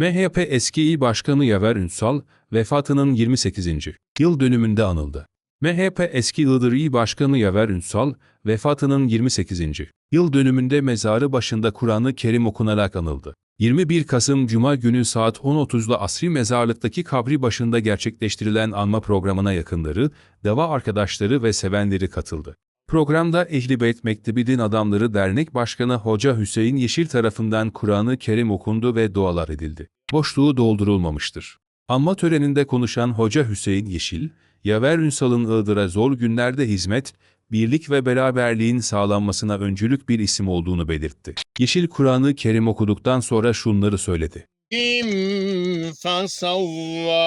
MHP eski il başkanı Yaver Ünsal, vefatının 28. yıl dönümünde anıldı. MHP eski Iğdır İl Başkanı Yaver Ünsal, vefatının 28. yıl dönümünde mezarı başında Kur'an-ı Kerim okunarak anıldı. 21 Kasım Cuma günü saat 10.30'da Asri Mezarlık'taki kabri başında gerçekleştirilen anma programına yakınları, dava arkadaşları ve sevenleri katıldı. Programda Ehli Beyt Mektebi Din Adamları Dernek Başkanı Hoca Hüseyin Yeşil tarafından Kur'an-ı Kerim okundu ve dualar edildi. Boşluğu doldurulmamıştır. Anma töreninde konuşan Hoca Hüseyin Yeşil, Yaver Ünsal'ın Iğdır'a zor günlerde hizmet, birlik ve beraberliğin sağlanmasına öncülük bir isim olduğunu belirtti. Yeşil Kur'an-ı Kerim okuduktan sonra şunları söyledi. فسواها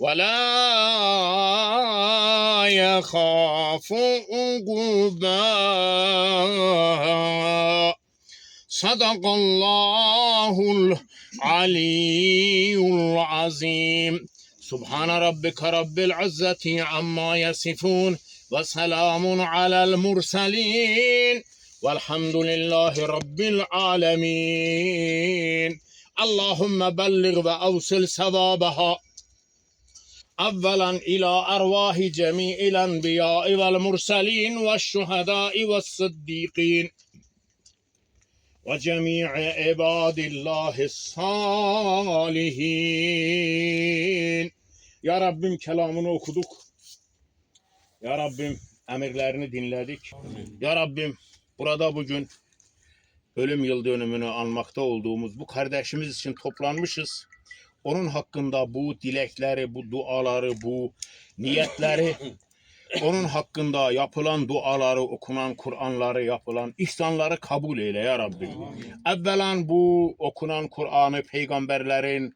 ولا يخاف عقباها صدق الله العلي العظيم. سبحان ربك رب العزة عما يصفون وسلام على المرسلين. والحمد لله رب العالمين. اللهم بلغ وأوصل ثوابها. أولا إلى أرواح جميع الأنبياء والمرسلين والشهداء والصديقين وجميع عباد الله الصالحين Ya Rabbim kelamını okuduk. Ya Rabbim emirlerini dinledik. Ya Rabbim burada bugün ölüm yıl dönümünü anmakta olduğumuz bu kardeşimiz için toplanmışız. Onun hakkında bu dilekleri, bu duaları, bu niyetleri, onun hakkında yapılan duaları, okunan Kur'anları, yapılan ihsanları kabul eyle ya Rabbim. Evvelan bu okunan Kur'an'ı peygamberlerin,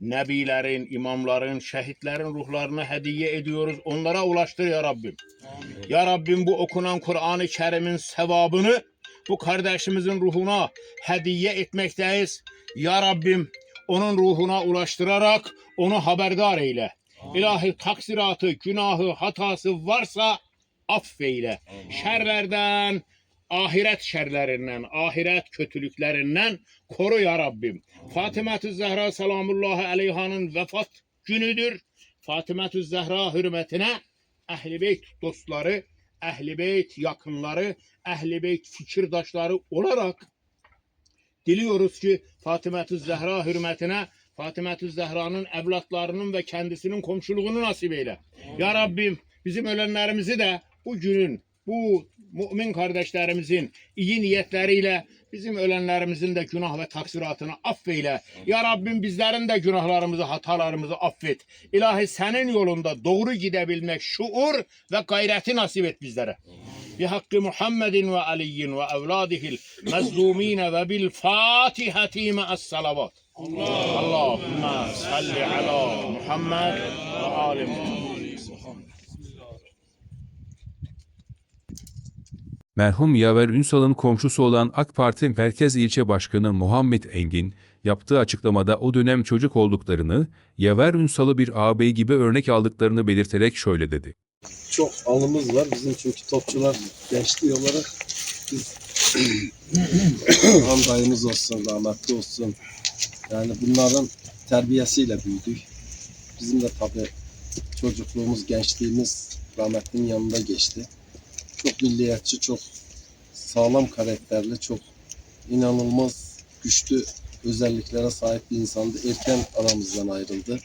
nebilerin, imamların, şehitlerin ruhlarına hediye ediyoruz. Onlara ulaştır ya Rabbim. Ya Rabbim bu okunan Kur'an-ı Kerim'in sevabını bu kardeşimizin ruhuna hediye etmekteyiz. Ya Rabbim onun ruhuna ulaştırarak onu haberdar eyle. İlahi taksiratı, günahı, hatası varsa affeyle. Şerlerden, ahiret şerlerinden, ahiret kötülüklerinden koru ya Rabbim. Fatıma-tü Zehra salamullahi aleyhanın vefat günüdür. Fatıma-tü Zehra hürmetine Ehl-i Beyt dostları, Ehl-i Beyt yakınları, Ehl-i Beyt fikirdaşları olarak diliyoruz ki Fatıma-tü Zehra hürmetine Fatıma-tü Zehra'nın evlatlarının ve kendisinin komşuluğunu nasip eyle. Ya Rabbim bizim ölenlerimizi de bu günün, bu mümin kardeşlerimizin iyi niyetleriyle bizim ölenlerimizin de günah ve taksiratını affeyle. Ya Rabbim bizlerin de günahlarımızı, hatalarımızı affet. İlahi senin yolunda doğru gidebilmek şuur ve gayreti nasip et bizlere. Bi hakkı Muhammedin ve Aliyin ve evladihil mezzumine ve bil fatihati me'as salavat. Allahümme salli ala Muhammed ve ali Muhammed. Merhum Yaver Ünsal'ın komşusu olan AK Parti Merkez İlçe Başkanı Muhammed Engin, yaptığı açıklamada o dönem çocuk olduklarını, Yaver Ünsal'ı bir ağabey gibi örnek aldıklarını belirterek şöyle dedi. çok anımız var. Bizim çünkü topçular gençliği olarak biz han dayımız olsun, rahmetli olsun. Yani bunların terbiyesiyle büyüdük. Bizim de tabii çocukluğumuz, gençliğimiz rahmetlinin yanında geçti. Çok milliyetçi, çok sağlam karakterli, çok inanılmaz güçlü özelliklere sahip bir insandı. Erken aramızdan ayrıldı.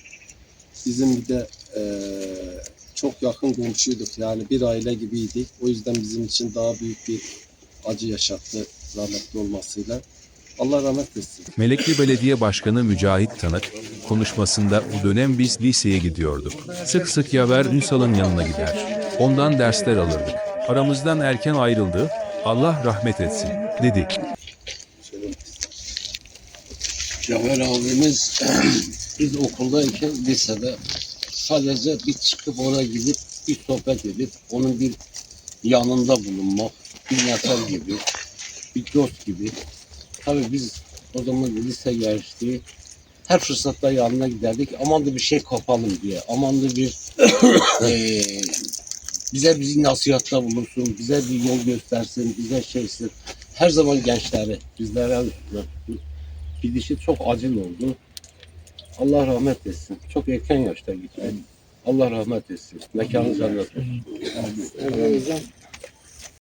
Bizim bir de eee çok yakın komşuyduk yani bir aile gibiydik. O yüzden bizim için daha büyük bir acı yaşattı rahmetli olmasıyla. Allah rahmet etsin. Melekli Belediye Başkanı Mücahit Tanık, konuşmasında o dönem biz liseye gidiyorduk. Sık sık Yaver Ünsal'ın yanına gider. Ondan dersler alırdık. Aramızdan erken ayrıldı, Allah rahmet etsin, dedi. Cafer abimiz biz okuldayken lisede sadece bir çıkıp ona gidip bir sohbet edip onun bir yanında bulunmak, bir yatar gibi, bir dost gibi. Tabii biz o zaman lise gençliği her fırsatta yanına giderdik. Aman da bir şey kapalım diye. Aman da bir eee, bize bir nasihatta bulunsun, bize bir yol göstersin, bize şeysin. Her zaman gençleri bizlere gidişi çok acil oldu. Allah rahmet etsin. Çok erken yaşta gitti. Allah rahmet etsin. Mekanı cennet olsun. Evet hocam